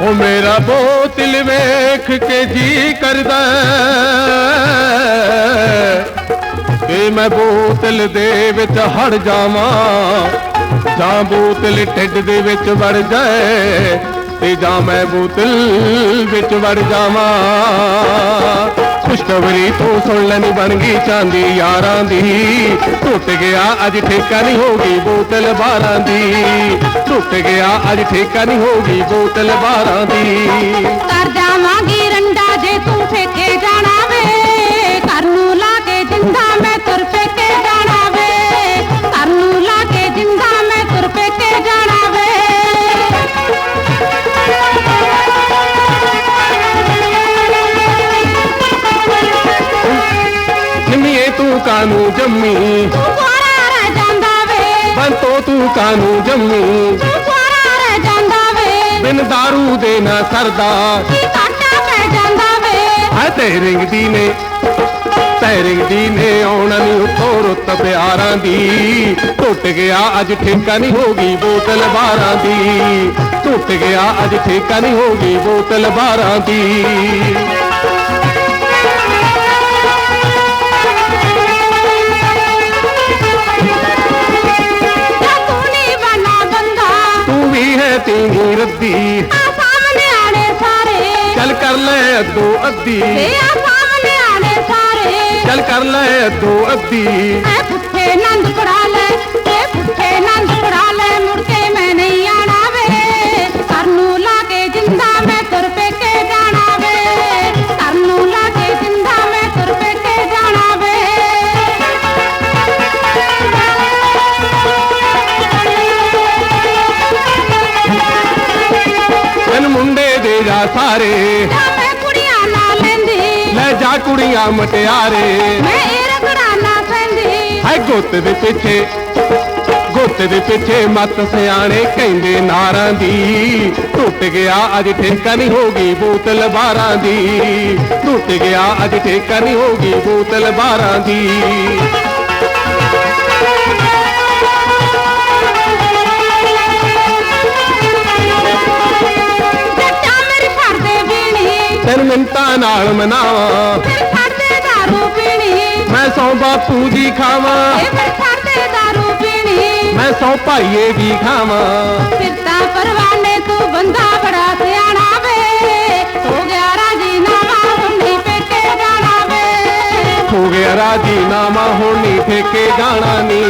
ਉਹ ਮੇਰਾ ਬੋਤਲ ਵੇਖ ਕੇ ਜੀ ਕਰਦਾ ਕਿ ਮੈਂ ਬੋਤਲ ਦੇ ਵਿੱਚ ਹੜ ਜਾਵਾਂ, ਜਾਂ ਬੋਤਲ ਢਿੱਡ ਦੇ ਵਿੱਚ ਵੜ ਜਾਏ, ਤੇ ਜਾਂ ਮੈਂ ਬੋਤਲ ਵਿੱਚ ਵੜ ਜਾਵਾਂ। ਖੁਸ਼ਖਬਰੀ ਤੋਂ ਸੁਣ ਲੈਣੀ ਬਣ ਗਈ ਚਾਂਦੀ ਯਾਰਾਂ ਦੀ ਟੁੱਟ ਗਿਆ ਅੱਜ ਠੇਕਾ ਨਹੀਂ ਹੋਗੀ ਬੋਤਲ ਬਾਰਾਂ ਦੀ ਟੁੱਟ ਗਿਆ ਅੱਜ ਠੇਕਾ ਨਹੀਂ ਹੋਗੀ ਬੋਤਲ ਬਾਰਾਂ ਦੀ ਕਰ ਜਾਵਾਂਗੀ ਕਾਨੂੰ ਜੰਮੀ ਤੂੰ ਕੁਆਰਾ ਰਹਿ ਜਾਂਦਾ ਵੇ ਬੰਤੋ ਤੂੰ ਕਾਨੂੰ ਜੰਮੀ ਤੂੰ ਕੁਆਰਾ ਰਹਿ ਜਾਂਦਾ ਵੇ ਬਿਨ दारू ਦੇ ਨਾ ਸਰਦਾ ਕਾਟਾ ਪੈ ਜਾਂਦਾ ਵੇ ਹੈ ਤੇਰਿੰਗ ਦੀ ਨੇ ਤੇਰਿੰਗ ਦੀ ਨੇ ਆਉਣਾ ਨਹੀਂ ਉੱਤੋਂ ਰੁੱਤ ਪਿਆਰਾਂ ਦੀ। ਟੁੱਟ ਗਿਆ ਅੱਜ ਠੇਕਾ ਨਹੀਂ ਹੋਗੀ ਬੋਤਲ ਬਾਰਾਂ ਦੀ। ਟੁੱਟ ਗਿਆ ਅੱਜ ਠੇਕਾ ਨਹੀਂ ਹੋਗੀ ਬੋਤਲ ਬਾਰਾਂ ਦੀ। ਵੀ ਹੈ ਰੱਦੀ। ਸਾਹਮਣੇ ਆਣੇ ਸਾਰੇ। ਚੱਲ ਕਰ ਲੈ ਅੱਧੋ ਅੱਧੀ। ਸਾਹਮਣੇ ਆਣੇ ਸਾਰੇ। ਚੱਲ ਕਰ ਲੈ ਅੱਧੋ ਅੱਧੀ। ਸਾਰੇ ਮੈਂ ਕੁੜੀਆਂ ਨਾ ਲੈਂਦੀ ਲੈ ਜਾ ਕੁੜੀਆਂ ਮਟਿਆਰੇ ਮੈਂ ਇਹ ਰਗੜਾ ਨਾ ਪੈਂਦੀ ਹਾਏ ਗੁੱਤ ਦੇ ਪਿੱਛੇ ਗੁੱਤ ਦੇ ਪਿੱਛੇ ਮੱਤ ਸਿਆਣੇ ਕਹਿੰਦੇ ਨਾਰਾਂ ਦੀ ਟੁੱਟ ਗਿਆ ਅੱਜ ਠੇਕਾ ਨਹੀਂ ਹੋਗੀ ਬੋਤਲ ਬਾਰਾਂ ਦੀ ਟੁੱਟ ਗਿਆ ਅੱਜ ਠੇਕਾ ਨਹੀਂ ਹੋਗੀ ਬੋਤਲ ਬਾਰਾਂ ਦੀ ਤੈਨੂੰ ਮਿੰਟਾਂ ਨਾਲ ਮਨਾਵਾਂ। ਫਿਰ ਛੱਡਦੇ ਦਾਰੂ ਪੀਣੀ। ਮੈਂ ਸੌ ਬਾਪੂ ਦੀ ਖਾਵਾਂ। ਇਹ ਫਿਰ ਛੱਡਦੇ ਦਾਰੂ ਪੀਣੀ। ਮੈਂ ਸੌ ਭਾਈਏ ਦੀ ਖਾਵਾਂ। ਫਿਰਦਾ ਪਰਵਾਨੇ ਤੂੰ ਬੰਦਾ ਬੜਾ ਸਿਆਣਾ ਵੇ। ਹੋ ਗਿਆ ਰਾਜੀ ਨਾਮਾ ਹੁੰਦੀ ਪੇਕੇ ਜਾਣਾ ਵੇ। ਹੋ ਗਿਆ ਰਾਜੀ ਨਾਮਾ ਹੁਣ ਨਹੀਂ ਠੇਕੇ ਜਾਣਾ ਨੀ।